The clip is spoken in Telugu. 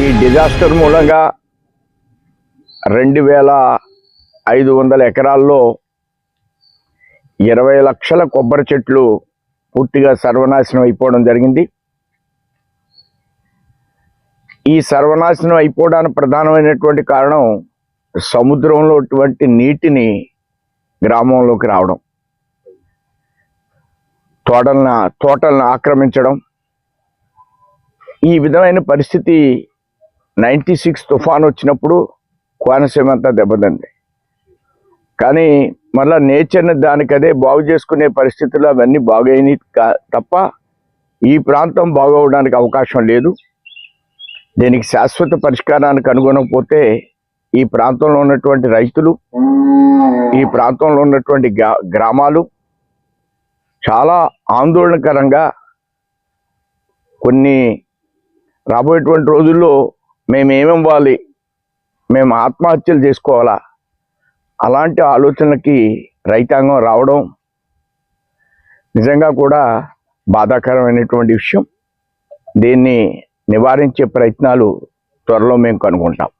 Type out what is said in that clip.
ఈ డిజాస్టర్ మూలంగా రెండు వేల ఐదు వందల ఎకరాల్లో ఇరవై లక్షల కొబ్బరి చెట్లు పూర్తిగా సర్వనాశనం అయిపోవడం జరిగింది. ఈ సర్వనాశనం అయిపోవడానికి ప్రధానమైనటువంటి కారణం సముద్రంలో అటువంటి నీటిని గ్రామంలోకి రావడం. తోటలను తోటలను ఆక్రమించడం. ఈ విధమైన పరిస్థితి నైంటీ సిక్స్ తుఫాన్ వచ్చినప్పుడు కోనసీమ అంతా దెబ్బతింది. కానీ మళ్ళీ నేచర్ని దానికదే బాగు చేసుకునే పరిస్థితులు అవన్నీ బాగైనవి కా- తప్ప ఈ ప్రాంతం బాగవడానికి అవకాశం లేదు. దీనికి శాశ్వత పరిష్కారానికి అనుగుణకపోతే ఈ ప్రాంతంలో ఉన్నటువంటి రైతులు ఈ ప్రాంతంలో ఉన్నటువంటి గ్రా- గ్రామాలు చాలా ఆందోళనకరంగా కొన్ని రాబోయేటువంటి రోజుల్లో మేమేమివ్వాలి? మేము ఆత్మహత్యలు చేసుకోవాలా? అలాంటి ఆలోచనలకి రైతాంగం రావడం నిజంగా కూడా బాధాకరమైనటువంటి విషయం. దీన్ని నివారించే ప్రయత్నాలు త్వరలో మేము కనుగొంటాం.